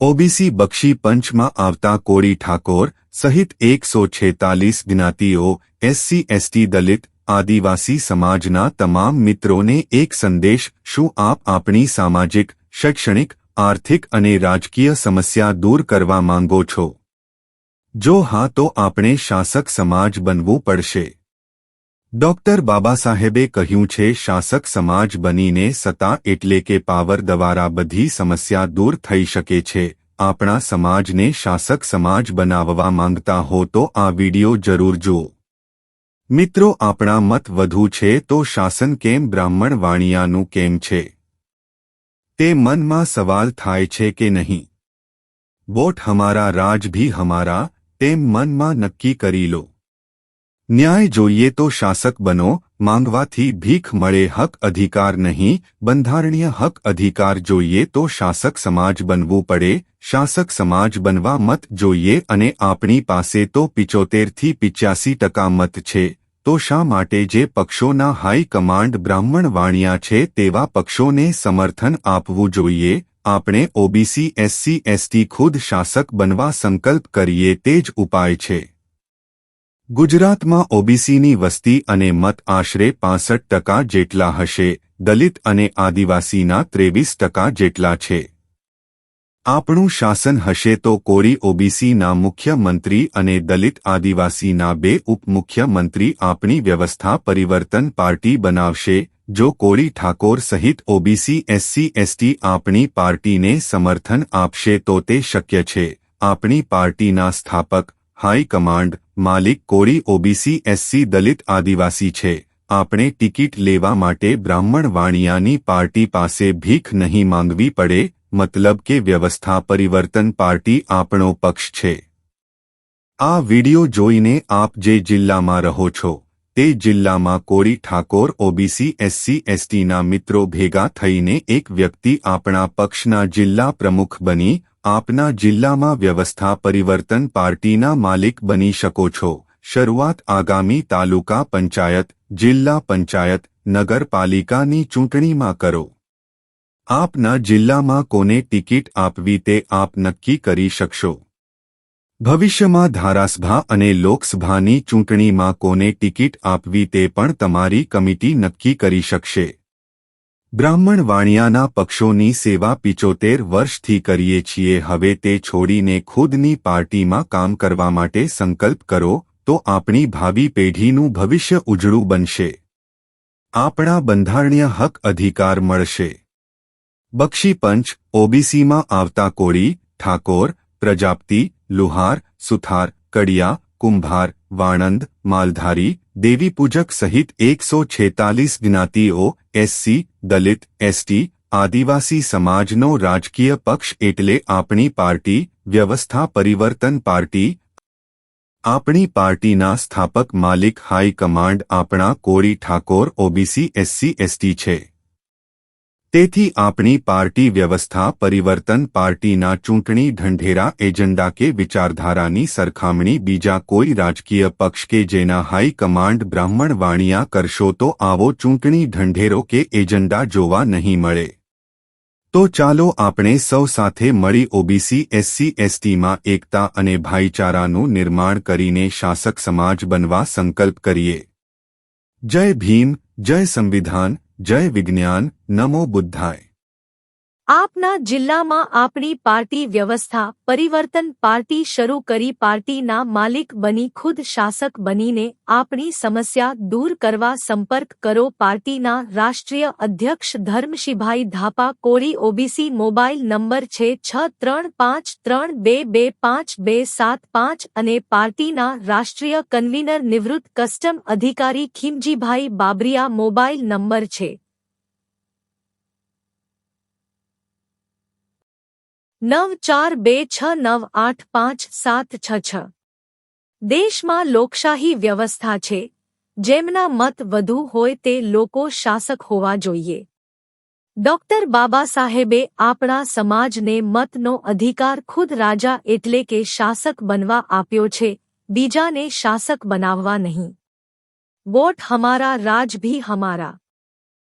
OBC બક્ષી પંચમાં આવતા કોળી ઠાકોર સહિત એકસો છેતાલીસ જ્ઞાતિઓ, એસસી, એસટી દલિત, આદિવાસી સમાજના તમામ મિત્રોને એક સંદેશ, શું આપ આપણી સામાજિક, શૈક્ષણિક, આર્થિક અને રાજકીય સમસ્યા દૂર કરવા માંગો છો? જો હા, તો આપણે શાસક સમાજ બનવું પડશે. ડોક્ટર બાબાસાહેબે કહ્યું છે, શાસક સમાજ બનીને સત્તા એટલે કે પાવર દ્વારા બધી સમસ્યા દૂર થઈ શકે છે. આપણા સમાજને શાસક સમાજ બનાવવા માંગતા હો તો આ વિડિયો જરૂર જુઓ. મિત્રો, આપણા મત વધુ છે તો શાસન કેમ બ્રાહ્મણ વાણિયાનું કેમ છે? તે મનમાં સવાલ થાય છે કે નહીં? વોટ હમારા, રાજ ભી હમારા, તેમ મનમાં નક્કી કરી લો. ન્યાય જોઈએ તો શાસક બનો, માંગવાથી ભીખ મળે હક અધિકાર નહીં, બંધારણીય હક અધિકાર જોઈએ તો શાસક સમાજ બનવું પડે, શાસક સમાજ બનવા મત જોઈએ અને આપણી પાસે તો પિચોતેરથી પિચ્યાસી ટકા મત છે, તો શા માટે જે પક્ષોના હાઈકમાન્ડ બ્રાહ્મણ વાણિયા છે તેવા પક્ષોને સમર્થન આપવું જોઈએ, આપણે ઓબીસી, એસસી, એસટી ખુદ શાસક બનવા સંકલ્પ કરીએ તે જ ઉપાય છે. ગુજરાતમાં ઓબીસીની વસ્તી અને મત આશરે પાસઠ ટકા જેટલા હશે, દલિત અને આદિવાસીના ત્રેવીસ ટકા જેટલા છે. આપણું શાસન હશે તો કોરી ઓબીસીના મુખ્યમંત્રી અને દલિત આદિવાસીના બે ઉપમુખ્યમંત્રી આપણી વ્યવસ્થા પરિવર્તન પાર્ટી બનાવશે, જો કોળી ઠાકોર સહિત ઓબીસી, એસસી, એસટી આપણી પાર્ટીને સમર્થન આપશે તો તે શક્ય છે. આપણી પાર્ટીના સ્થાપક હાઈકમાન્ડ માલિક કોળી ઓબીસી, એસસી દલિત આદિવાસી છે. આપણે ટિકિટ લેવા માટે બ્રાહ્મણ વાણિયાની પાર્ટી પાસે ભીખ નહીં માંગવી પડે, મતલબ કે વ્યવસ્થા પરિવર્તન પાર્ટી આપણો પક્ષ છે. આ વિડિયો જોઈને આપ જે જિલ્લામાં રહો છો, તે જિલ્લામાં કોળી ઠાકોર ઓબીસી, એસસી, એસટીના મિત્રો ભેગા થઈને એક વ્યક્તિ આપણા પક્ષના જિલ્લા પ્રમુખ બની આપના જિલ્લામાં વ્યવસ્થા પરિવર્તન પાર્ટીના માલિક બની શકો છો. શરૂઆત આગામી તાલુકા પંચાયત, જિલ્લા પંચાયત, નગરપાલિકાની ચૂંટણીમાં કરો. આપના જિલ્લામાં કોને ટિકિટ આપવી તે આપ નક્કી કરી શકશો. ભવિષ્યમાં ધારાસભા અને લોકસભાની ચૂંટણીમાં કોને ટિકિટ આપવી તે પણ તમારી કમિટી નક્કી કરી શકશે. બ્રાહ્મણ વાણિયાના પક્ષોની સેવા પિચોતેર વર્ષથી કરીએ છીએ. હવે તે છોડીને ખુદની પાર્ટીમાં કામ કરવા માટે સંકલ્પ કરો, તો આપણી ભાવિ પેઢીનું ભવિષ્ય ઉજળું બનશે. આપણા બંધારણીય હક અધિકાર મળશે. બક્ષીપંચ ઓબીસીમાં આવતા કોળી, ઠાકોર, પ્રજાપતિ, લુહાર, સુથાર, કડિયા, કુંભાર, વાણંદ, માલધારી, દેવીપૂજક સહિત એકસો છેતાલીસ જ્ઞાતિઓ, એસસી દલિત એસટી આદિવાસી સમાજનો રાજકીય પક્ષ એટલે આપણી પાર્ટી, વ્યવસ્થા પરિવર્તન પાર્ટી. આપણી પાર્ટીના સ્થાપક માલિક હાઈકમાન્ડ આપણા કોરી ઠાકોર, ઓબીસી, એસસી, એસટી છે. તેથી આપણી પાર્ટી વ્યવસ્થા પરિવર્તન પાર્ટીના ચૂંટણી ઢંઢેરા એજન્ડા કે વિચારધારાની સરખામણી બીજા કોઈ રાજકીય પક્ષ કે જેના હાઈકમાન્ડ બ્રાહ્મણ વાણિયા કરશો તો આવો ચૂંટણી ઢંઢેરો કે એજન્ડા જોવા નહીં મળે. તો ચાલો આપણે સૌ સાથે મળી ઓબીસી, એસસી, એસટીમાં એકતા અને ભાઈચારાનું નિર્માણ કરીને શાસક સમાજ બનવા સંકલ્પ કરીએ. જય ભીમ, જય સંવિધાન જય વિજ્ઞાન નમો બુદ્ધાય. આપના જિલ્લામાં આપણી પાર્ટી વ્યવસ્થા, પરિવર્તન પાર્ટી શરૂ કરી પાર્ટીના માલિક બની, ખુદ શાસક બનીને આપણી સમસ્યા દૂર કરવા સંપર્ક કરો. પાર્ટીના રાષ્ટ્રીય અધ્યક્ષ Dharmshibhai Dhapa, Koli OBC mobile number છે છ ત્રણ પાંચ ત્રણ બે બે પાંચ બે સાત પાંચ અને પાર્ટીના રાષ્ટ્રીય કન્વીનર નિવૃત્ત કસ્ટમ અધિકારી ખીમજીભાઈ બાબરિયા મોબાઈલ નંબર છે નવ ચાર બે છ નવ આઠ પાંચ સાત છ છ. દેશમાં લોકશાહી વ્યવસ્થા છે. જેમના મત વધુ હોય તે લોકો શાસક હોવા જોઈએ. ડોક્ટર બાબા સાહેબે આપણા સમાજને મતનો અધિકાર ખુદ રાજા એટલે કે શાસક બનવા આપ્યો છે, બીજાને શાસક બનાવવા નહીં. વોટ હમારા, રાજ ભી હમારા.